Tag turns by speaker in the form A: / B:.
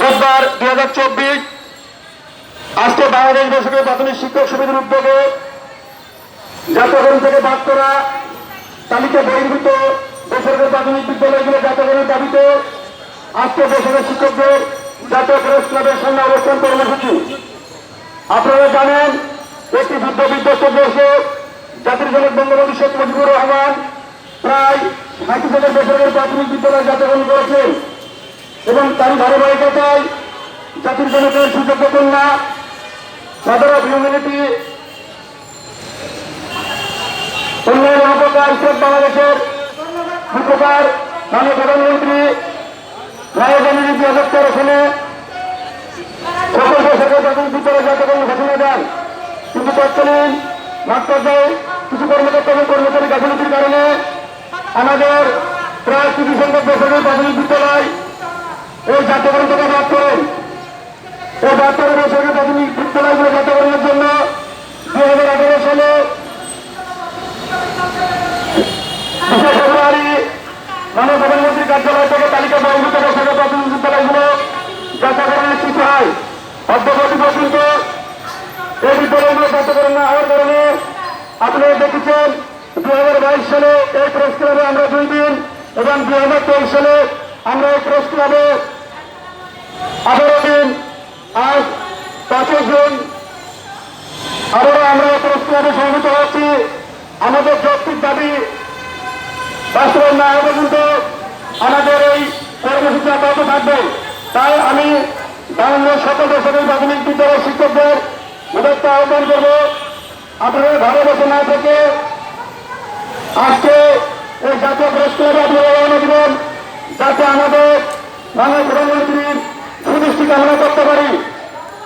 A: বুধবার দুই হাজার চব্বিশ আজকে বাংলাদেশ বেসরকারি প্রাথমিক শিক্ষক সমিতির উদ্যোগে জাতীয়করণ থেকে বাদ করা তালিকা বহির্ভূত বেসরকারি প্রাথমিক বিদ্যালয়গুলো জাতীয়করণের দাবিতে আজকে বেসরকারি শিক্ষকদের জাতীয় প্রেস ক্লাবের সামনে অবস্থান কর্মসূচি। আপনারা জানেন, একটি যুদ্ধ বিধ্বস্ত দেশে জাতির জনক বঙ্গবন্ধু শেখ মুজিবুর রহমান প্রায় ষাট হাজার বেসরকারি প্রাথমিক বিদ্যালয় জাতীয়করণ করেছেন। এবং তার ধারাবাহিকতায় জাতির জনকের সুযোগ্য কন্যা ফাদার অফ হিউম্যানিটি উন্নয়ন মহাপ্রকার স্টেট বাংলাদেশের উপকার, মাননীয় প্রধানমন্ত্রী রায়গামী দুই হাজার সকল বেসরকারি প্রাথমিক বিদ্যালয় জাতীয়করণ ঘোষণা দেন। কিন্তু তৎকালীন মাঠ কিছু কর্মকর্তা কর্মচারী গাফিলতির কারণে আমাদের প্রায় তিরিশ সংখ্যক বেসরকারি প্রাথমিক বিদ্যালয় এই জাতীয়করণ থেকে বাদ করেন এই বাদ করে প্রাথমিক বিদ্যালয়গুলো জাতীয়করণের জন্য। দুই হাজার আঠারো সালে বিশে ফেব্রুয়ারি মাননীয় প্রধানমন্ত্রীর কার্যালয় থেকে তালিকা বহির্ভূত বেসরকারি প্রাথমিক বিদ্যালয়গুলো জাতীয়করণের সৃষ্টি হয় অদ্যবধি পর্যন্ত এই বিদ্যালয়গুলো জাতীয়করণ না হওয়ার কারণে দেখেছেন, দুই হাজার বাইশ সালে এই প্রেস ক্লাবে আমরা দুই দিন এবং দুই হাজার তেইশ সালে আমরা এই প্রেস ক্লাবে আঠারো দিন, আজ পাঁচই জুন আবারও আমরা এই প্রেস সমবেত হচ্ছি। আমাদের যৌক্তিক দাবি, বাস্তবায়ন না হওয়া পর্যন্ত আমাদের এই কর্মসূচি অব্যাহত থাকবে। তাই আমি বাংলাদেশ সকল বেসরকারি প্রাথমিক বিদ্যালয়ের শিক্ষকদের উদাত্ত আহ্বান করব আপনারা ঘরে বসে না থেকে আজকে এই জাতীয় প্রেস আপনারা রওনা দিবেন যাতে আমাদের মাননীয় প্রধানমন্ত্রীর কামনা করতে